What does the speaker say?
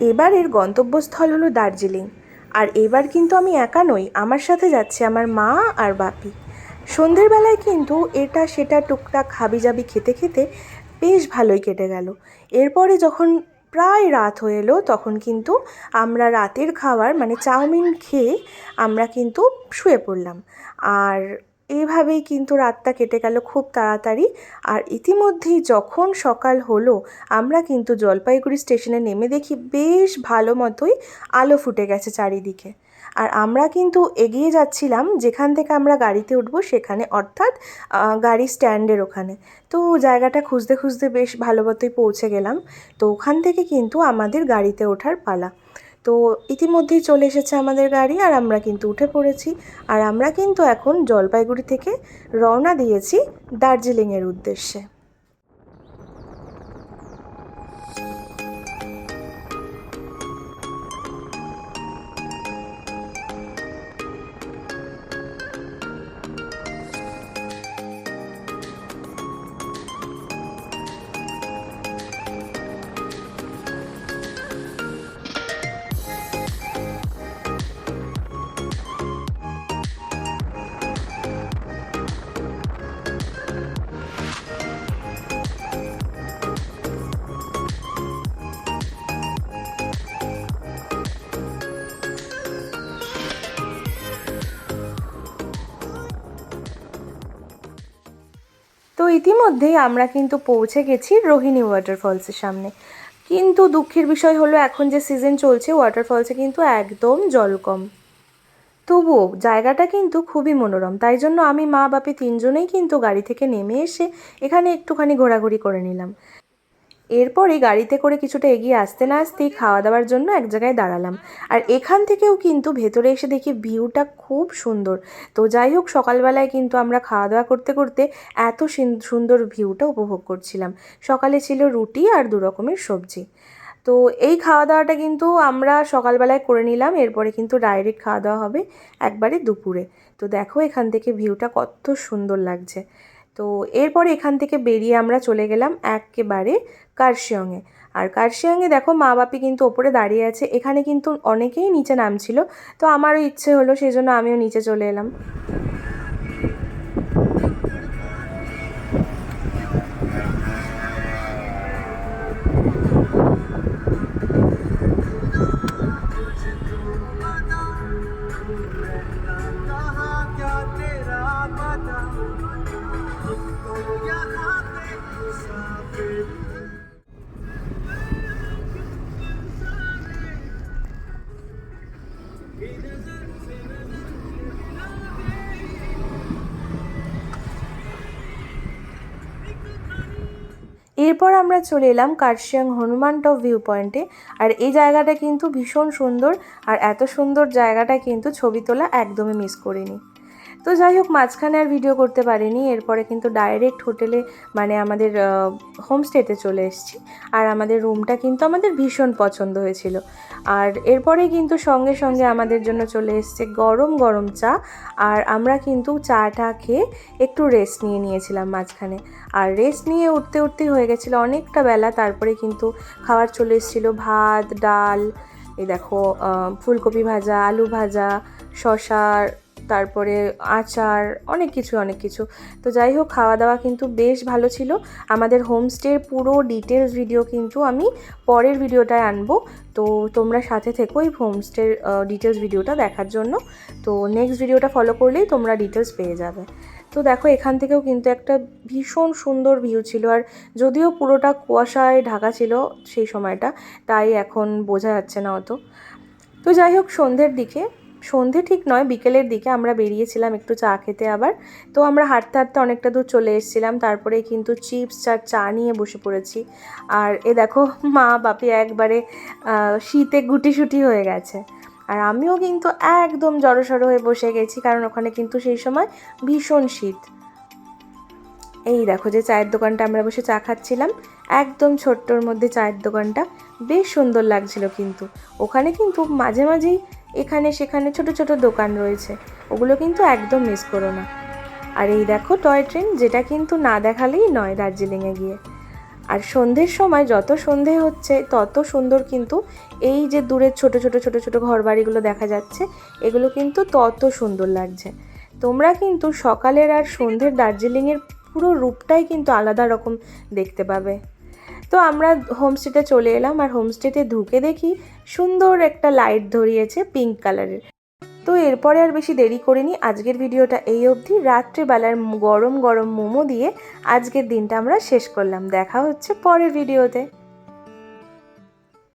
এবারের গন্তব্যস্থল হলো দার্জিলিং। আর এবার কিন্তু আমি একা নই, আমার সাথে যাচ্ছে আমার মা আর বাপি। সন্ধ্যের বেলায় কিন্তু এটা সেটা টুকটাক হাবিজাবি খেতে খেতে বেশ ভালোই কেটে গেল। এরপরে যখন প্রায় রাত হয়ে এলো, তখন কিন্তু আমরা রাতের খাবার মানে চাউমিন খেয়ে আমরা কিন্তু শুয়ে পড়লাম। আর এইভাবেই কিন্তু রাতটা কেটে গেল খুব তাড়াতাড়ি। আর ইতিমধ্যেই যখন সকাল হলো, আমরা কিন্তু জলপাইগুড়ি স্টেশনে নেমে দেখি বেশ ভালো মতোই আলো ফুটে গেছে চারিদিকে। আর আমরা কিন্তু এগিয়ে যাচ্ছিলাম, যেখান থেকে আমরা গাড়িতে উঠবো সেখানে, অর্থাৎ গাড়ি স্ট্যান্ডের ওখানে। তো জায়গাটা খুঁজতে খুঁজতে বেশ ভালো মতোই পৌঁছে গেলাম। তো ওখান থেকে কিন্তু আমাদের গাড়িতে ওঠার পালা। তো ইতিমধ্যেই চলে এসেছে আমাদের গাড়ি আর আমরা কিন্তু উঠে পড়েছি। আর আমরা কিন্তু এখন জলপাইগুড়ি থেকে রওনা দিয়েছি দার্জিলিংয়ের উদ্দেশ্যে। ইতিমধ্যেই আমরা কিন্তু পৌঁছে গেছি রোহিণী ওয়াটারফলসের সামনে। কিন্তু দুঃখের বিষয় হলো, এখন যে সিজন চলছে ওয়াটারফলসে কিন্তু একদম জল কম। তবুও জায়গাটা কিন্তু খুবই মনোরম। তাই জন্য আমি মা, বাপি তিনজনেই কিন্তু গাড়ি থেকে নেমে এসে এখানে একটুখানি ঘোরাঘুরি করে নিলাম। এরপরে গাড়িতে করে কিছুটা এগিয়ে আসতে না আসতেই খাওয়া দাওয়ার জন্য এক জায়গায় দাঁড়ালাম। আর এখান থেকেও কিন্তু ভেতরে এসে দেখি ভিউটা খুব সুন্দর। তো যাই হোক, সকালবেলায় কিন্তু আমরা খাওয়া দাওয়া করতে করতে এত সিন- সুন্দর ভিউটা উপভোগ করছিলাম। সকালে ছিল রুটি আর দু রকমের সবজি। তো এই খাওয়া দাওয়াটা কিন্তু আমরা সকালবেলায় করে নিলাম, এরপরে কিন্তু ডাইরেক্ট খাওয়া দাওয়া হবে একবারে দুপুরে। তো দেখো এখান থেকে ভিউটা কত সুন্দর লাগছে। তো এরপর এখান থেকে বেরিয়ে আমরা চলে গেলাম একেবারে কার্শিয়ংয়ে। আর কার্শিয়ংয়ে দেখো মা বাপি কিন্তু ওপরে দাঁড়িয়ে আছে। এখানে কিন্তু অনেকেই নিচে নামছিল। তো আমারও ইচ্ছে হলো সেই জন্য আমিও নিচে চলে এলাম। এরপর আমরা চলে এলাম কার্শিয়াং হনুমান টপ ভিউ পয়েন্টে। আর এই জায়গাটা কিন্তু ভীষণ সুন্দর আর এত সুন্দর জায়গাটা কিন্তু ছবি তোলা একদমই মিস করিনি। তো যাই হোক, মাঝখানে আর ভিডিও করতে পারিনি, এরপরে কিন্তু ডাইরেক্ট হোটেলে মানে আমাদের হোমস্টেতে চলে এসেছি। আর আমাদের রুমটা কিন্তু আমাদের ভীষণ পছন্দ হয়েছিল। আর এরপরে কিন্তু সঙ্গে সঙ্গে আমাদের জন্য চলে এসছে গরম গরম চা। আর আমরা কিন্তু চাটা খেয়ে একটু রেস্ট নিয়ে নিয়েছিলাম মাঝখানে। আর রেস্ট নিয়ে উঠতে উঠতেই হয়ে গেছিল অনেকটা বেলা, তারপরে কিন্তু খাবার চলে এসেছিল ভাত, ডাল, এই দেখো ফুলকপি ভাজা, আলু ভাজা শশার তারপরে আচার, অনেক কিছু অনেক কিছু। তো যাই হোক খাওয়া দাওয়া কিন্তু বেশ ভালো ছিল। আমাদের হোমস্টের পুরো ডিটেলস ভিডিও কিন্তু আমি পরের ভিডিওটায় আনব। তো তোমরা সাথে থেকো এই হোমস্টের ডিটেলস ভিডিওটা দেখার জন্য। তো নেক্সট ভিডিওটা ফলো করলেই তোমরা ডিটেলস পেয়ে যাবে। তো দেখো, এখান থেকেও কিন্তু একটা ভীষণ সুন্দর ভিউ ছিল। আর যদিও পুরোটা কুয়াশায় ঢাকা ছিল সেই সময়টা, তাই এখন বোঝা যাচ্ছে না অত। তো যাই হোক, সন্ধ্যের দিকে সন্ধে ঠিক নয়, বিকেলের দিকে আমরা বেরিয়েছিলাম একটু চা খেতে আবার। তো আমরা হাঁটতে হাঁটতে অনেকটা দূর চলে এসেছিলাম, তারপরে কিন্তু চিপস আর চা নিয়ে বসে পড়েছি। আর এ দেখো, মা বাপি একবারে শীতে গুটিসুটি হয়ে গেছে। আর আমিও কিন্তু একদম জড়সড় হয়ে বসে গেছি, কারণ ওখানে কিন্তু সেই সময় ভীষণ শীত। এই দেখো যে চায়ের দোকানটা আমরা বসে চা খাচ্ছিলাম, একদম ছোট্টর মধ্যে চায়ের দোকানটা, বেশ সুন্দর লাগছিল কিন্তু। ওখানে কিন্তু মাঝে মাঝেই এখানে সেখানে ছোট ছোট দোকান রয়েছে। ওগুলো কিন্তু একদম মিস করো না। আর এই দেখো টয় ট্রেন যেটা কিন্তু না দেখালেই নয় দার্জিলিংয়ে গিয়ে। আর সন্ধ্যের সময় যত সন্ধে হচ্ছে, তত সুন্দর কিন্তু এই যে দূরের ছোট ছোট ছোট ছোট ঘর বাড়িগুলো দেখা যাচ্ছে, এগুলো কিন্তু তত সুন্দর লাগছে। তোমরা কিন্তু সকালের আর সন্ধ্যের দার্জিলিংয়ের পুরো রূপটাই কিন্তু আলাদা রকম দেখতে পাবে। তো আমরা হোমস্টেতে চলে এলাম আর হোমস্টেতে ঢুকে দেখি সুন্দর একটা লাইট ধরিয়েছে পিঙ্ক কালারের তো এরপরে আর বেশি দেরি করিনি, আজকের ভিডিওটা এই অবধি। রাত্রেবেলার গরম গরম মোমো দিয়ে আজকের দিনটা আমরা শেষ করলাম। দেখা হচ্ছে পরের ভিডিওতে।